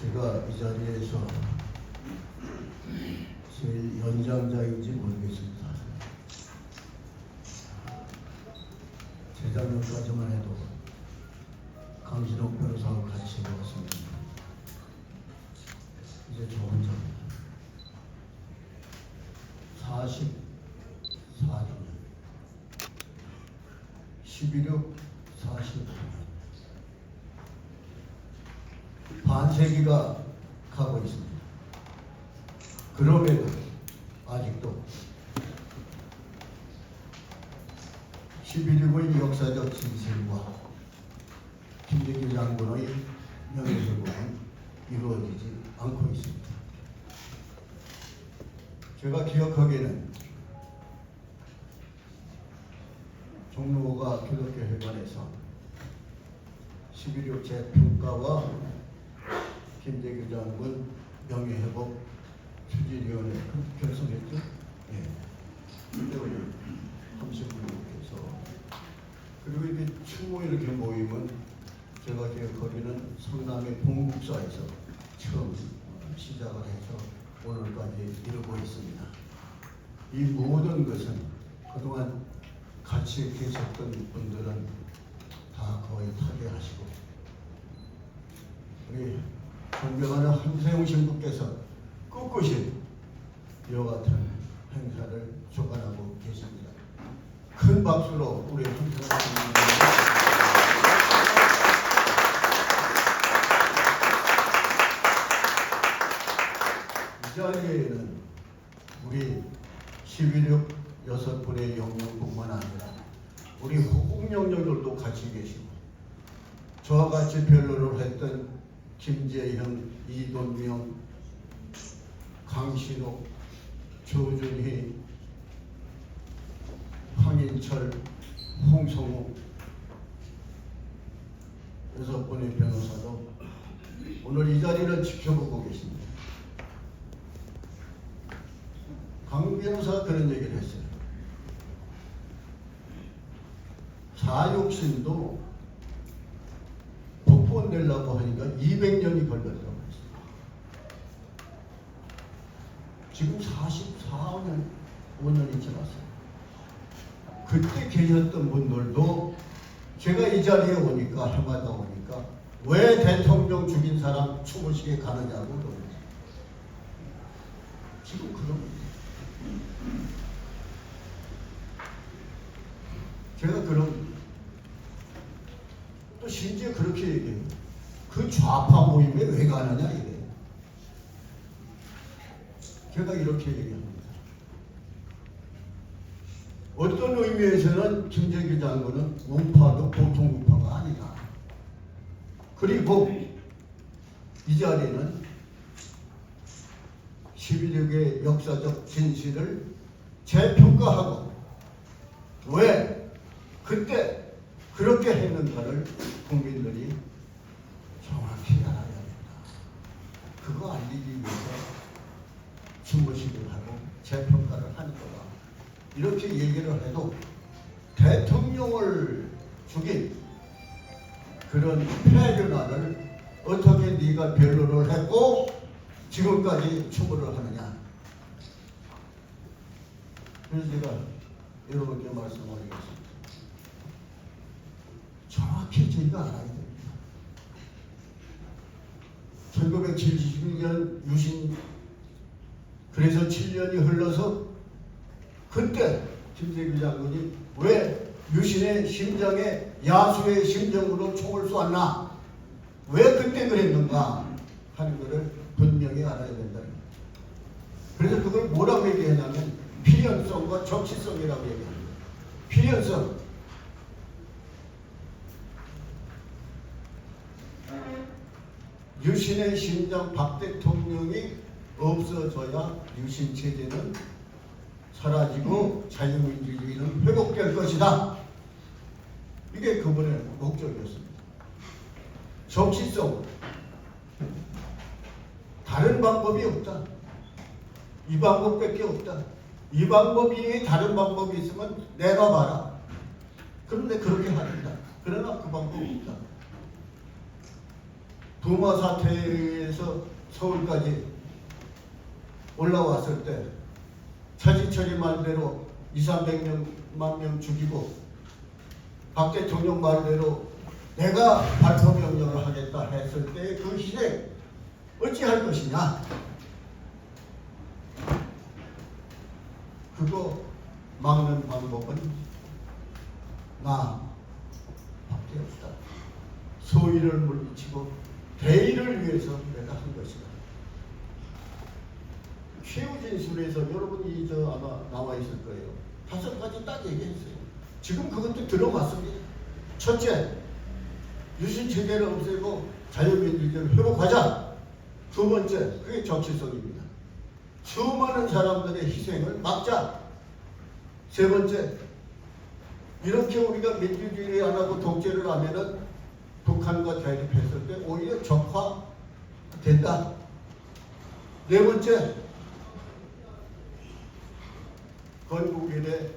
제가 이 자리에서 제일 연장자인지 모르겠습니다. 재작년까지만 해도 강신옥 변호사와 같이 먹었습니다. 이제 저 혼자입니다. 44주년 11.6 45년 반세기가 가고 있습니다. 그럼에도 아직도 11.6의 역사적 진실과 김대기 장군의 명예회복은 이루어지지 않고 있습니다. 제가 기억하기에는 종로가 기독교 회관에서 11.6 재평가와 김대규 장군 명예회복 추진위원회 그 결성했죠? 예. 우리 함식구께서 그리고 이렇게 추모 이렇게 모임은 제가 기억하기는 성남의 봉국사에서 처음 시작을 해서 오늘까지 이루고 있습니다. 이 모든 것은 그동안 같이 계셨던 분들은 다 거의 타계하시고 우리 존경하는 한세용 신부께서 꿋꿋이 이와 같은 행사를 주관하고 계십니다. 큰 박수로 우리 신부님 이 자리에는 우리 11.6 여섯 분의 영령뿐만 아니라 우리 호국영령들도 같이 계시고 저와 같이 변론을 했던 김재형, 이돈명, 강신호, 조준희, 황인철, 홍성우 여섯 분의 변호사도 오늘 이 자리를 지켜보고 계십니다. 강 변호사가 그런 얘기를 했어요. 자욕신도 내려고 하니까 200년이 걸렸다고 했어요. 지금 44년, 5년이 지났어요. 그때 계셨던 분들도 제가 이 자리에 오니까, 해마다 오니까, 왜 대통령 죽인 사람 추모식에 가느냐고 그러죠. 지금 그런. 제가 그런 또 심지어 그렇게 얘기해요. 그 좌파 모임에 왜 가느냐 이래요. 제가 이렇게 얘기합니다. 어떤 의미에서는 김재규 장군은 우파도 보통 우파가 아니다. 그리고 이 자리는 11.6의 역사적 진실을 재평가하고 왜 그때 그렇게 했는가를 국민들이 정확히 알아야 된다. 그거 알리기 위해서 주무식을 하고 재평가를 하는 거다. 이렇게 얘기를 해도 대통령을 죽인 그런 폐륜안을 어떻게 네가 변론을 했고 지금까지 추모를 하느냐. 그래서 제가 여러분께 말씀드리겠습니다. 정확히 저희가 알아야 됩니다. 1976년 유신 그래서 7년이 흘러서 그때 김대규 장군이 왜 유신의 심장에 야수의 심정으로 총을 쏘았나? 왜 그때 그랬는가? 하는 것을 분명히 알아야 된다. 그래서 그걸 뭐라고 얘기하냐면 필연성과 정치성이라고 얘기합니다. 필연성. 유신의 심장 박 대통령이 없어져야 유신 체제는 사라지고 자유민주주의는 회복될 것이다. 이게 그분의 목적이었습니다. 정치성. 다른 방법이 없다. 이 방법밖에 없다. 이 방법이 다른 방법이 있으면 내가 봐라. 그런데 그렇게 합니다. 그러나 그 방법이 없다. 부마 사태에 의해서 서울까지 올라왔을 때 차지철이 말대로 2, 300만 명 죽이고 박 대통령 말대로 내가 발포 명령을 하겠다 했을 때 그 희생 어찌할 것이냐? 그거 막는 방법은 나밖에 없다. 소위를 물리치고 대의를 위해서 내가 한 것이다. 최후 진술에서 여러분이 저 아마 나와 있을 거예요. 다섯 가지 딱 얘기했어요. 지금 그것도 들어갔습니다. 첫째, 유신 체제를 없애고 자유민주주의를 회복하자. 두 번째, 그게 정치성입니다. 수많은 사람들의 희생을 막자. 세 번째, 이렇게 우리가 민주주의를 안 하고 독재를 하면은 북한과 대립했을 때 오히려 적화된다. 네 번째, 건국일의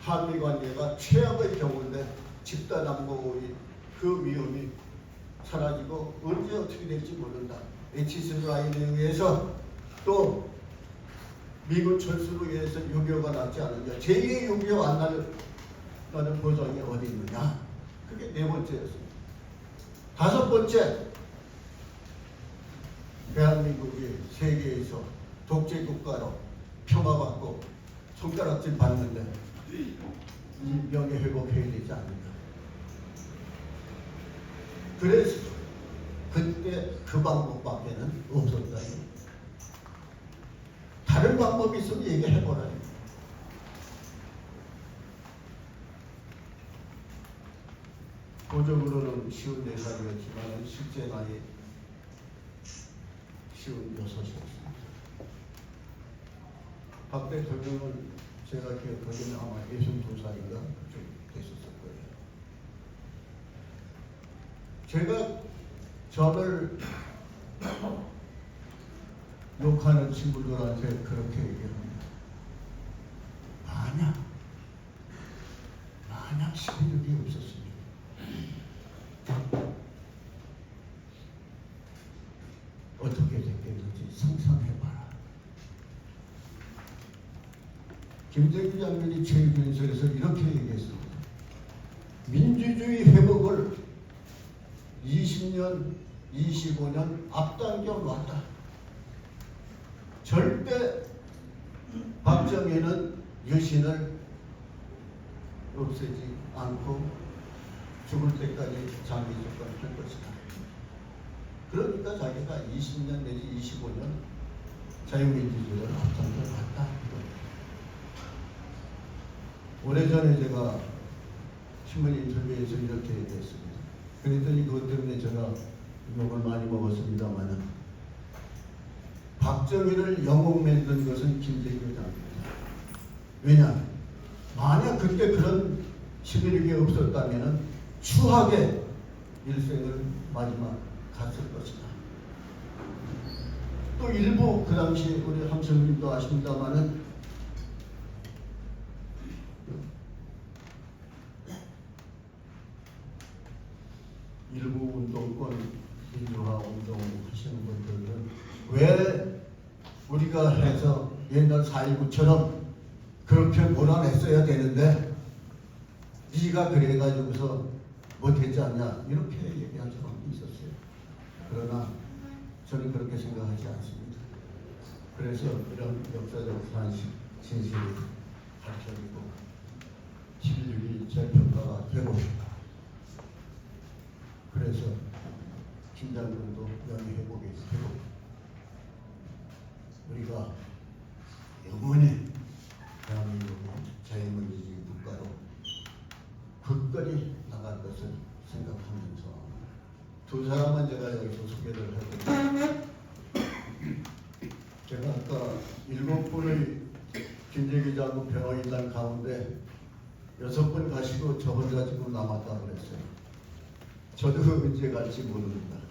한미 관계가 최악의 경우인데 집단 안보의 그 위험이 사라지고 언제 어떻게 될지 모른다. 에치스 라인에 의해서 또 미군 철수로 인해서 유교가 낫지 않느냐. 제2의 유교 안 나는 보장이 어디 있느냐. 그게 네 번째였습니다. 다섯 번째, 대한민국이 세계에서 독재 국가로 평화받고 손가락질 받는데 이 명예 회복해야 되지 않는가. 그래서 그때 그 방법밖에는 없었다. 다른 방법이 있으면 얘기해보라. 고적으로는 쉬운 네 살이었지만 실제 나이 쉬운 여섯이었습니다. 박 대통령은 제가 기억하기에는 아마 62살인가 좀 됐었을 거예요. 제가 저를 욕하는 친구들한테 그렇게 얘기합니다. 만약, 만약 세력이 없었으면 어떻게 됐겠는지 상상해봐라. 김정일 장관이 최근설에서 이렇게 얘기했습니다. 민주주의 회복을 20년, 25년 앞당겨 놨다. 절대 박정희는 유신을 없애지 않고 죽을 때까지 장기 집권을 할 것이다. 그러니까 자기가 20년 내지 25년 자유민주주의를 앞당겨 놨다. 오래전에 제가 신문 인터뷰에서 이렇게 얘기했습니다. 그랬더니 그것 때문에 제가 욕을 많이 먹었습니다만은 박정희를 영웅 만든 것은 김대중 장입니다. 왜냐? 만약 그때 그런 11.6이 없었다면 추하게 일생을 마지막 갔을 것이다. 또 일부 그 당시 우리 함성님도 아십니다만은 일부 운동권 민주화 운동 하시는 분들은 왜 우리가 해서 옛날 4.19처럼 그렇게 몰아냈어야 되는데 네가 그래가지고서 못했지 않냐 이렇게 얘기한 사람도 있었어요. 그러나 저는 그렇게 생각하지 않습니다. 그래서 이런 역사적 사실, 진실이 밝혀지고 11.6이 재평가가 되고 그래서 김장군도 명예회복이 되고 우리가 영원히 대한민국의 자유민주주의 국가로 굳건히 나갈 것을 생각하면서 두 사람만 제가 여기서 소개를 하겠습니다. 제가 아까 일곱 분의 김재기 장군 병원이단 가운데 여섯 분 가시고 저 혼자 지금 남았다 그랬어요. 저도 언제 갈지 모릅니다.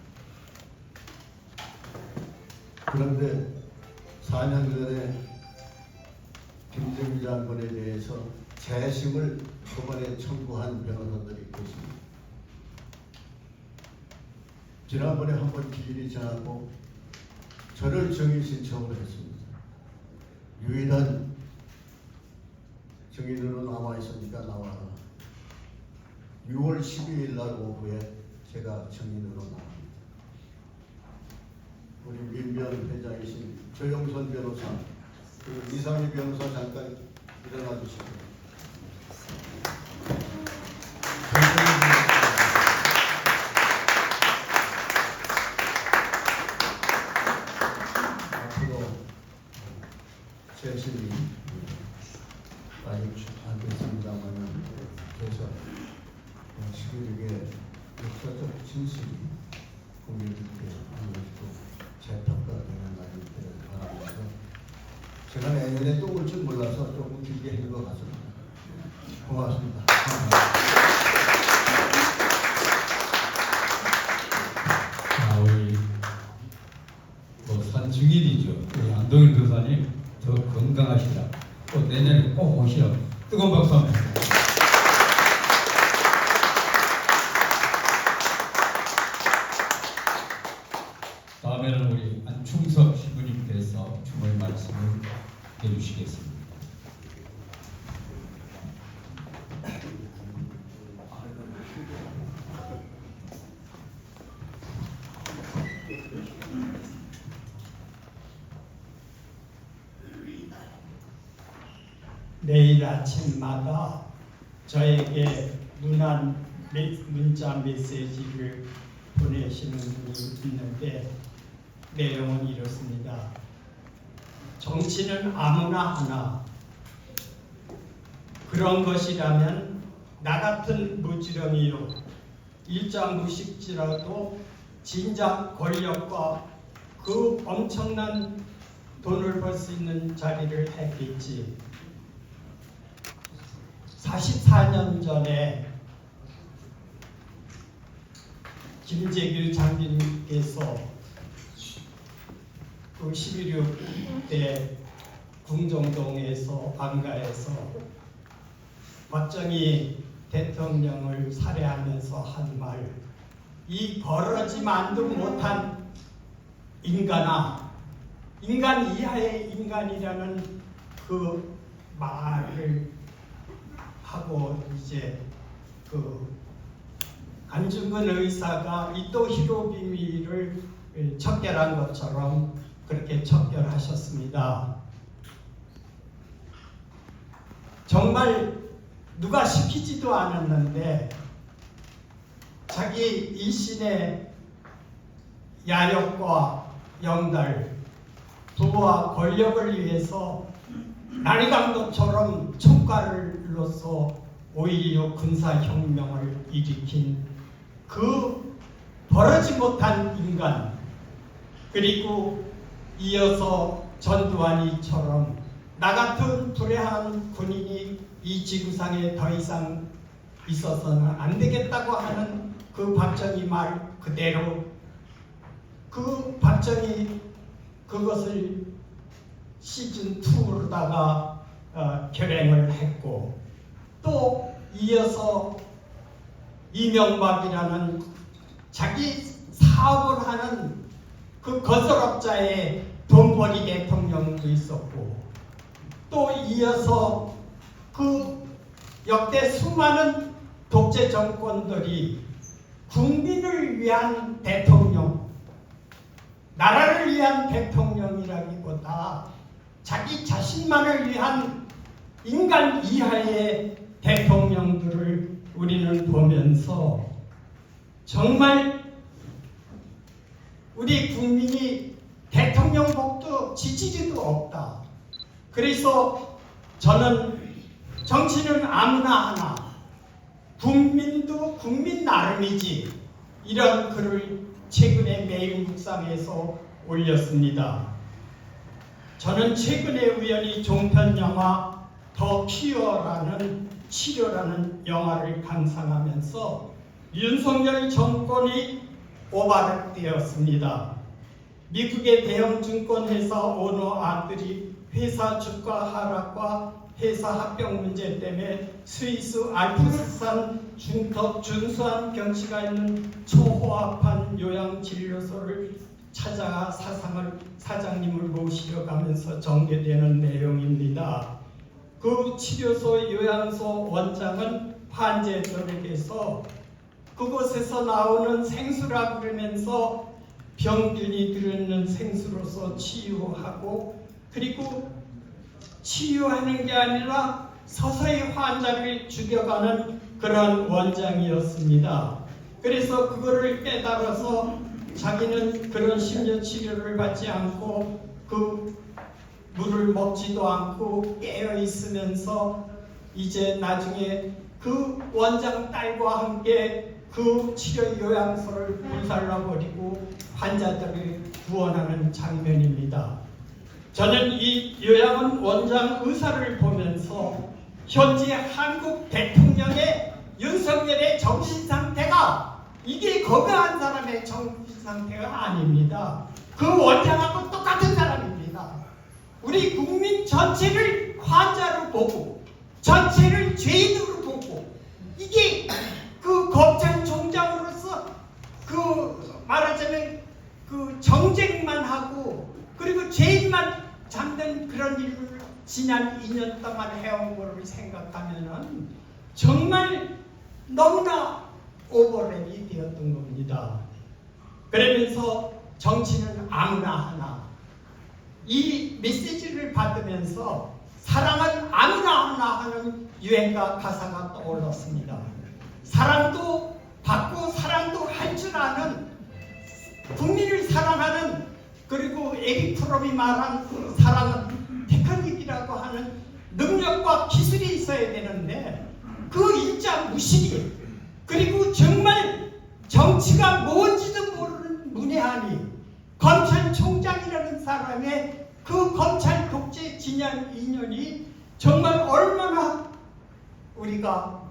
그런데 4년 전에 김정일 장관에 대해서 재심을 법원에 청구한 변호사들이 있습니다. 지난번에 한 번 기일이 지나고 저를 정의 신청을 했습니다. 유일한 정의로는 남아 있으니까 나와라. 6월 12일 날 오후에 제가 정의로로 나갑니다. 우리 민변 회장이신 조영선 변호사, 그리고 이상희 변호사 잠깐 일어나 주시고. 앞 산증인이죠. 우리 안동일 교사님 더 건강하시라. 또 내년에 꼭 오시라. 뜨거운 박수 한번. 주세요. 다음에는 우리 안충석 시부님께서 주말 말씀을 해주시겠습니다. 매일 아침마다 저에게 문안 메- 문자 메시지를 보내시는 분이 있는데 내용은 이렇습니다. 정치는 아무나 하나 그런 것이라면 나 같은 무지렁이요 일자 무식지라도 진작 권력과 그 엄청난 돈을 벌 수 있는 자리를 했겠지. 44년 전에 김재규 장군께서 그 11.6대 궁정동에서 안가에서 박정희 대통령을 살해하면서 한 말, 이 벌어지만도 못한 인간아, 인간 이하의 인간이라는 그 말을 하고 이제 그 안중근 의사가 이토 히로비미를 척결한 것처럼 그렇게 척결하셨습니다. 정말 누가 시키지도 않았는데 자기 일신의 야욕과 영달, 부와 권력을 위해서 난이강도처럼 총괄로서 오히려 군사혁명을 일으킨 그 벌어지 못한 인간 그리고 이어서 전두환이처럼 나 같은 불행한 군인이 이 지구상에 더 이상 있어서는 안 되겠다고 하는 그 박정희 말 그대로 그 박정희 그것을 시즌 2로다가 어, 결행을 했고 또 이어서 이명박이라는 자기 사업을 하는 그 건설업자의 돈벌이 대통령도 있었고 또 이어서 그 역대 수많은 독재 정권들이 국민을 위한 대통령 나라를 위한 대통령이라기보다 자기 자신만을 위한 인간 이하의 대통령들을 우리는 보면서 정말 우리 국민이 대통령복도 지지리도 없다. 그래서 저는 정치는 아무나 하나 국민도 국민 나름이지 이런 글을 최근에 매일 묵상에서 올렸습니다. 저는 최근에 우연히 종편 영화 더 큐어라는 치료라는 영화를 감상하면서 윤석열 정권이 오바락되었습니다. 미국의 대형 증권 회사 오너 아들이 회사 주가 하락과 회사 합병 문제 때문에 스위스 알프스산 중턱 준수한 경치가 있는 초호합한 요양진료소를 찾아가 사상을 사장님을 모시러 가면서 전개되는 내용입니다. 그 치료소 요양소 원장은 환자들에게서 그곳에서 나오는 생수라 그러면서 병균이 들어있는 생수로서 치유하고 그리고 치유하는 게 아니라 서서히 환자를 죽여가는 그런 원장이었습니다. 그래서 그거를 깨달아서 자기는 그런 심려 치료를 받지 않고 그 물을 먹지도 않고 깨어 있으면서 이제 나중에 그 원장 딸과 함께 그 치료 요양소를 불살라 버리고 환자들을 구원하는 장면입니다. 저는 이 요양원 원장 의사를 보면서 현재 한국 대통령의 윤석열의 정신 상태가 이게 건강한 사람의 정신 상태가 아닙니다. 그 원장하고 똑같은 사람입니다. 우리 국민 전체를 환자로 보고 전체를 죄인으로 보고 이게 그 검찰총장으로서 그 말하자면 그 정쟁만 하고 그리고 죄인만 잡는 그런 일을 지난 2년 동안 해온 거를 생각하면은 정말 너무나 오버랩이 되었던 겁니다. 그러면서 정치는 아무나 하나 이 메시지를 받으면서 사랑은 아무나 하나 하는 유행가 가사가 떠올랐습니다. 사랑도 받고 사랑도 할 줄 아는 국민을 사랑하는 그리고 에리 프롬이 말한 그 사랑은 테크닉이라고 하는 능력과 기술이 있어야 되는데 그 일자 무식이 그리고 정말 정치가 뭔지도 모르는 문외한이 검찰총장이라는 사람의 그 검찰 독재 진양 인연이 정말 얼마나 우리가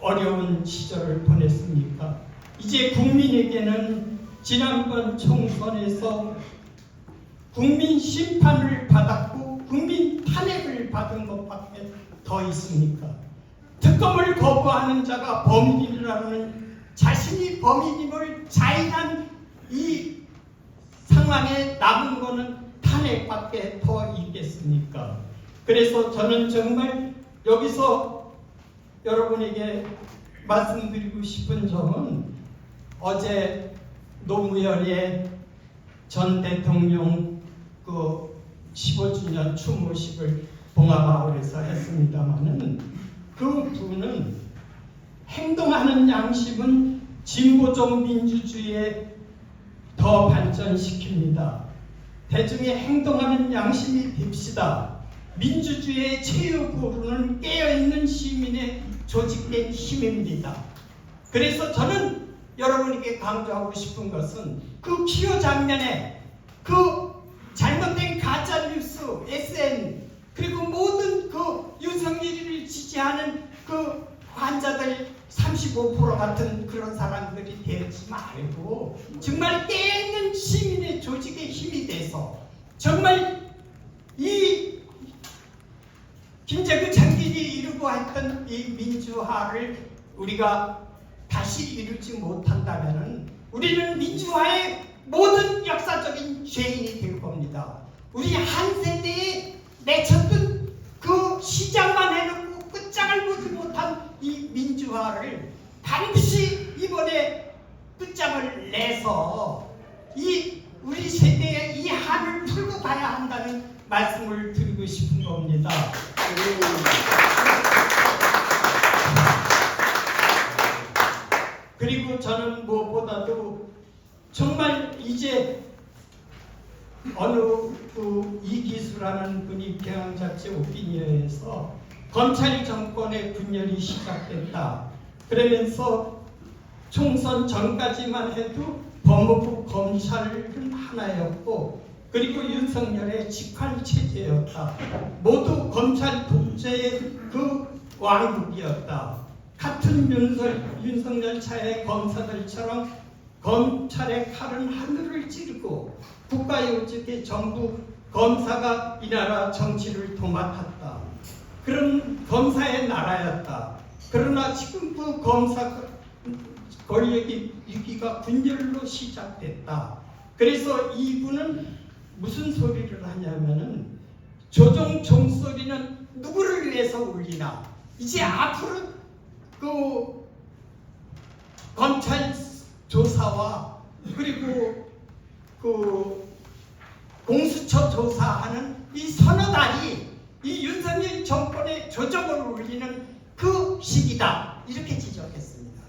어려운 시절을 보냈습니까? 이제 국민에게는 지난번 총선에서 국민 심판을 받았고 국민 탄핵을 받은 것밖에 더 있습니까? 특검을 거부하는 자가 범인이라는 자신이 범인임을 자인한 이 상황에 남은 거는 탄핵밖에 더 있겠습니까? 그래서 저는 정말 여기서 여러분에게 말씀드리고 싶은 점은 어제 노무현의 전 대통령 그 15주년 추모식을 봉화마을에서 했습니다마는 그 분은 행동하는 양심은 진보적 민주주의에 더 발전시킵니다. 대중의 행동하는 양심이 빕시다. 민주주의의 최후구로는 깨어있는 시민의 조직된 힘입니다. 그래서 저는 여러분에게 강조하고 싶은 것은 그 키오 장면에 그 잘못된 가짜 뉴스, SN 그리고 모든 그 윤석열이를 지지하는 그 환자들 35% 같은 그런 사람들이 되지 말고 정말 깨있는 시민의 조직의 힘이 돼서 정말 이 김재규 장군이 이루고 했던 이 민주화를 우리가 다시 이루지 못한다면은 우리는 민주화의 모든 역사적인 죄인이 될 겁니다. 우리 한 세대에 내쳤던 그 시작만 해놓고 끝장을 보지 못한 이 민주화를 반드시 이번에 끝장을 내서 이 우리 세대의 이 한을 풀고 가야 한다는 말씀을 드리고 싶은 겁니다. 그리고 저는 무엇보다도 정말 이제 어느 그 이기수라는 분이 경향자체 오피니어에서 검찰 정권의 분열이 시작됐다. 그러면서 총선 전까지만 해도 법무부 검찰은 하나였고 그리고 윤석열의 직관 체제였다. 모두 검찰 독재의 그 왕국이었다. 같은 윤석, 윤석열 차의 검사들처럼 검찰의 칼은 하늘을 찌르고 국가요직의 정부 검사가 이 나라 정치를 도맡았다. 그런 검사의 나라였다. 그러나 지금 그 검사 권력이 위기가 군열로 시작됐다. 그래서 이분은 무슨 소리를 하냐면은 조정 종소리는 누구를 위해서 울리나 이제 앞으로 그 검찰 조사와 그리고 그 공수처 조사하는 이 서너 달이 이 윤석열 정권의 조정을 울리는 그 시기다 이렇게 지적했습니다.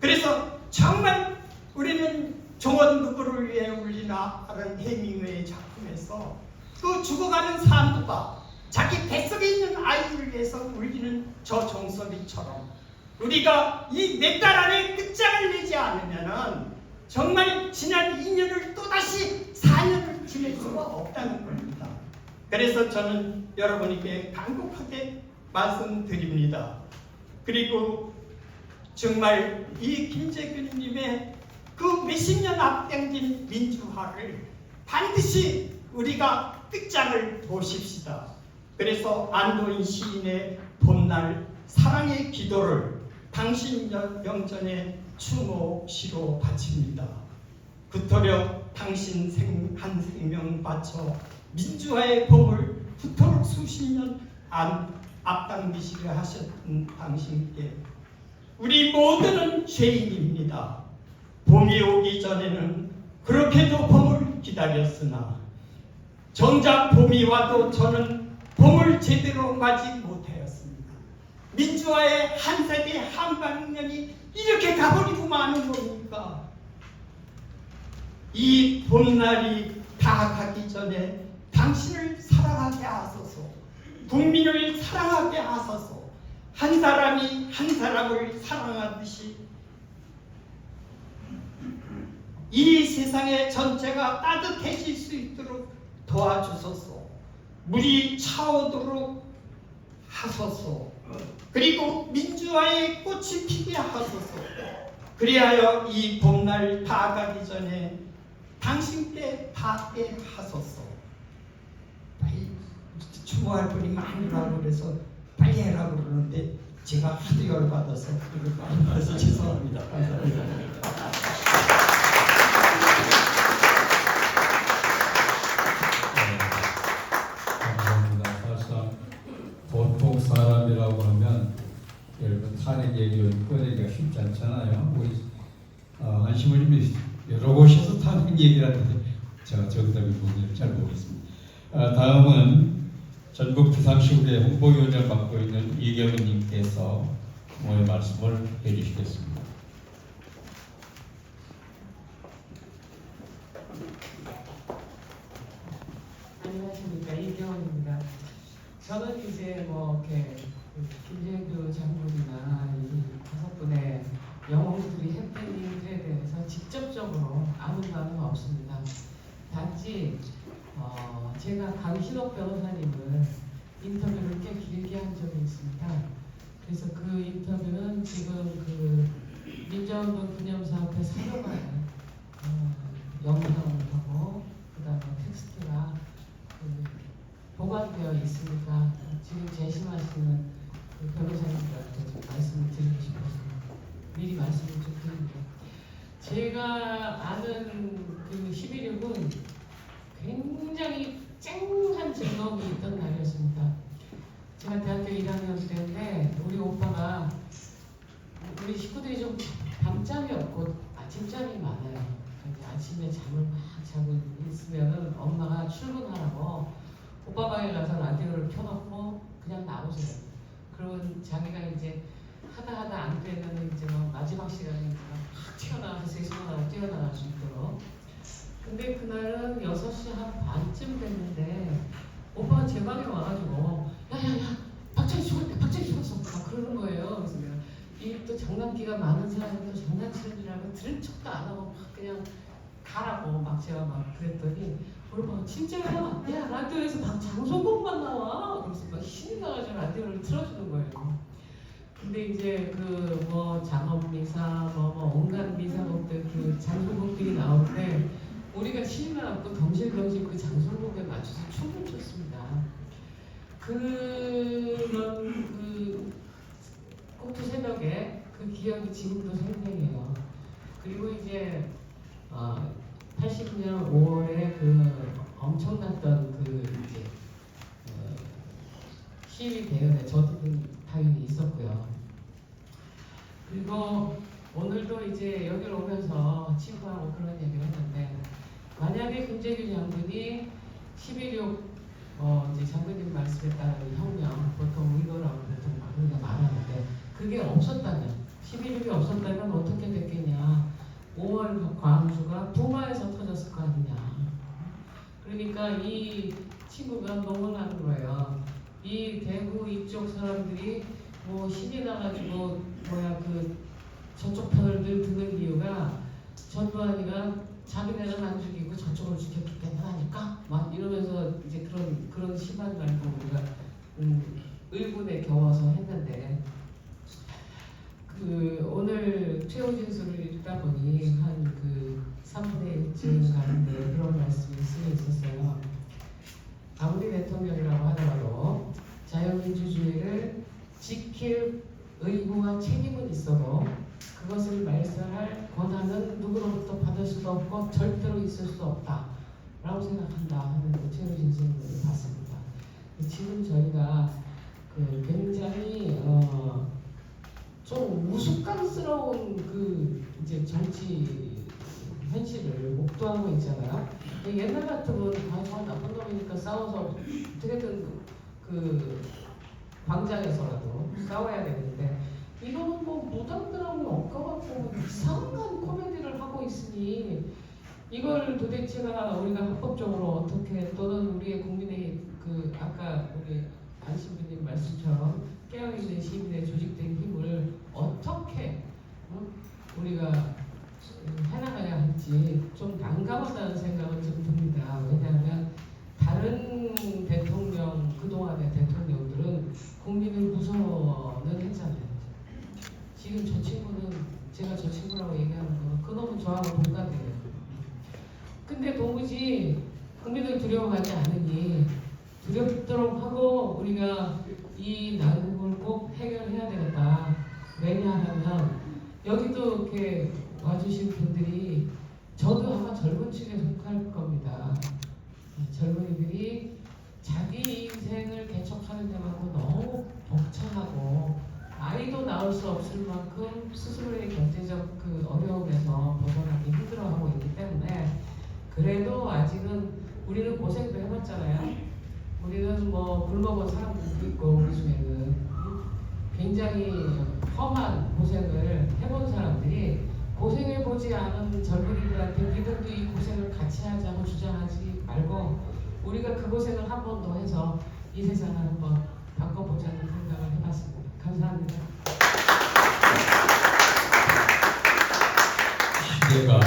그래서 정말 우리는 정원 누구를 위해 울리나 하는 해밍웨이 작품에서 그 죽어가는 산부가 자기 뱃속에 있는 아이를 위해서 울리는 저 종소리처럼 우리가 이 몇 달 안에 끝장을 내지 않으면은 정말 지난 2년을 또다시 4년을 지낼 수가 없다는 겁니다. 그래서 저는 여러분에게 간곡하게 말씀드립니다. 그리고 정말 이 김재균님의 그 몇십 년 앞당긴 민주화를 반드시 우리가 끝장을 보십시다. 그래서 안도인 시인의 봄날 사랑의 기도를 당신 영- 영전에 추모시로 바칩니다. 그토록 당신 생, 한 생명 바쳐 민주화의 봄을 그토록 수십 년 안, 앞당기시게 하셨던 당신께 우리 모두는 죄인입니다. 봄이 오기 전에는 그렇게도 봄을 기다렸으나 정작 봄이 와도 저는 봄을 제대로 맞이 못하였습니다. 민주화의 한 세대 한 방면이 이렇게 가버리고 마는 겁니까? 이 봄날이 다 가기 전에 당신을 사랑하게 하소서, 국민을 사랑하게 하소서, 한 사람이 한 사람을 사랑하듯이 이 세상의 전체가 따뜻해질 수 있도록 도와주소서. 물이 차오도록 하소서. 그리고 민주화의 꽃이 피게 하소서. 그리하여 이 봄날 다 가기 전에 당신께 닿게 하소서. 빨리 추모할 분이 많으라고 그래서 빨리 해라고 그러는데 제가 하도 열받아서 그걸 많이 말해서 죄송합니다. 감사합니다. 탄핵 얘기를 꺼내기가 쉽지 않잖아요. 우리 어, 안심원님이 여러 곳에서 탄핵 얘기를 하는데 제가 정답이 뭔지 잘 모르겠습니다. 아, 다음은 전국 비상시국의 홍보위원장 맡고 있는 이경은님께서 오늘 말씀을 해주시겠습니다. 안녕하십니까 이경원입니다. 저는 이제 뭐 이렇게 그 김재규 장군이나 이 다섯 분의 영웅들이 일들에 대해서 직접적으로 아무 말은 없습니다. 단지 어 제가 강신옥 변호사님을 인터뷰를 꽤 길게 한 적이 있습니다. 그래서 그 인터뷰는 지금 그 민주운동 기념사업회 사료관에 어, 영상하고 그다음에 텍스트가 그 보관되어 있으니까 지금 재심하시는 그 변호사님들한테 좀 말씀을 드리고 싶어서 미리 말씀을 좀 드립니다. 제가 아는 그 11.6은 굉장히 쨍한 즐거움이 있던 날이었습니다. 제가 대학교 1학년 때인데 우리 오빠가 우리 식구들이 좀 밤잠이 없고 아침잠이 많아요. 아침에 잠을 막 자고 있으면은 엄마가 출근하라고 오빠 방에 가서 라디오를 켜놓고 그냥 나오세요. 그러면 자기가 이제 하다 하다 안 되면 이제 뭐 마지막 시간이니까 확 튀어나와서 세수하고 뛰어나갈 수 있도록. 근데 그날은 6시 한 반쯤 됐는데 오빠가 제 방에 와가지고 야야야 박찬희 죽었다 박찬희 죽었어 막 그러는 거예요. 그래서 내가 이또 장난기가 많은 사람이 또 장난치는 줄 알고 들은 척도 안 하고 막 그냥 가라고 막 제가 막 그랬더니 우리 오빠가 진짜야 야 라디오에서 막 장소곡만 나와 그래서 막 신이 나가지고 라디오를 틀어주는 거예요. 근데 이제 그 뭐 장엄미사 뭐, 뭐 온갖 미사곡들 그 장소곡들이 나오는데 우리가 신이 나갖고 덩실덩실 그 장소곡에 맞춰서 춤을 췄습니다. 그런 그 꼭두 새벽에 그 기억이 지금도 생생해요. 그리고 이제 어, 80년 5월에 그 엄청났던 그 이제 어, 시위 대연에 저도 그 당연히 있었고요. 그리고 오늘도 이제 여기를 오면서 친구하고 그런 얘기를 했는데 만약에 김재규 장군이 11.6 어 이제 장군님 말씀에 따른 혁명 보통 이거라고 보통 우리가 말하는데 그게 없었다면 11.6이 없었다면 어떻게 됐겠냐 5월 광주가 부마에서 터졌을 거 아니냐 그러니까 이 친구가 너무나는 거예요 이 대구 이쪽 사람들이 뭐 힘이 나가지고 뭐야 그 저쪽 편을 늘 드는 이유가 전두환이가 자기네는 안 죽이고 저쪽을 죽였기 때문 아닐까? 막 이러면서 이제 그런 그런 심한 말도 우리가 음, 의문에 겨워서 했는데 그 오늘 최후 진술을 읽다 보니 한 그 3분의 1쯤 가는데 그런 말씀이 쓰여 있었어요. 아무리 대통령이라고 하더라도 자유민주주의를 지킬 의무와 책임은 있어도 그것을 말살할 권한은 누구로부터 받을 수도 없고 절대로 있을 수 없다 라고 생각한다 하는 그 최우진 선생님을 봤습니다. 지금 저희가 그 굉장히 어, 좀 우스꽝스러운 그 이제 정치 현실을 목도하고 있잖아요. 옛날 같으면 아, 저 나쁜 놈이니까 싸워서 어떻게든 그 광장에서라도 싸워야 되는데 이거는 뭐 무당들하고 뭐 이상한 코미디를 하고 있으니 이걸 도대체가 우리가 합법적으로 어떻게 또는 우리의 국민의 그 아까 우리 안신부님 말씀처럼 깨어있는 시민의 조직된 힘을 어떻게 어? 우리가 해나가야 할지 좀 난감하다는 생각은 좀 듭니다. 왜냐하면 다른 대통령 그동안의 대통령들은 국민을 무서워는 했잖아요. 지금 저 친구는 제가 저 친구라고 얘기하는 거 그놈은 저하고 동갑이에요. 근데 도무지 국민을 두려워하지 않으니 두렵도록 하고 우리가 이 난국을 꼭 해결해야 되겠다. 왜냐하면 여기도 이렇게 와주신 분들이 저도 아마 젊은 층에 속할 겁니다. 젊은이들이 자기 인생을 개척하는 데만큼 너무 벅차하고 아이도 낳을 수 없을 만큼 스스로의 경제적 그 어려움에서 벗어나기 힘들어하고 있기 때문에 그래도 아직은 우리는 고생도 해봤잖아요. 우리는 뭐 굶어본 사람들도 있고 우리 중에는 굉장히 험한 고생을 해본 사람들이 고생해보지 않은 젊은이들한테 니들도 이 고생을 같이 하자고 주장하지 말고 우리가 그 고생을 한 번 더 해서 이 세상을 한번 바꿔보자는 생각을 해봤습니다. 감사합니다. 시대가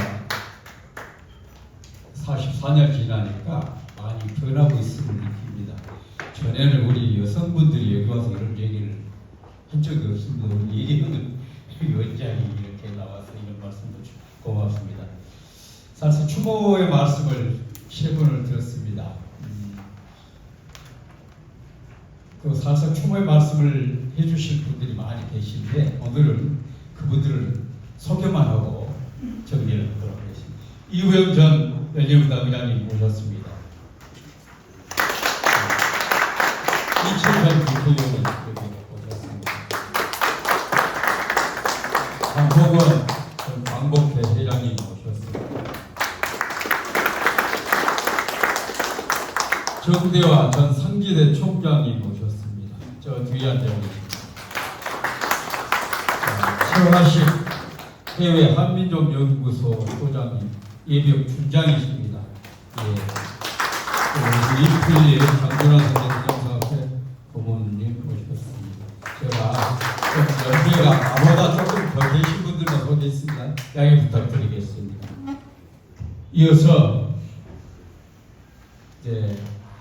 44년 지나니까 많이 변하고 있음을 느낍니다. 전에는 우리 여성분들이 여기 와서 이런 얘기를 한 적이 없습니다. 오늘 얘기는 위원장이 이렇게 나와서 이런 말씀도 주- 고맙습니다. 사실 추모의 말씀을 세 분을 들었습니다. 음, 그 사실 추모의 말씀을 해주실 분들이 많이 계신데 오늘은 그분들을 소개만 하고 정리를 하도록 하겠습니다. 이우영 전 열린우당 의장님 모셨습니다. 예비역 준장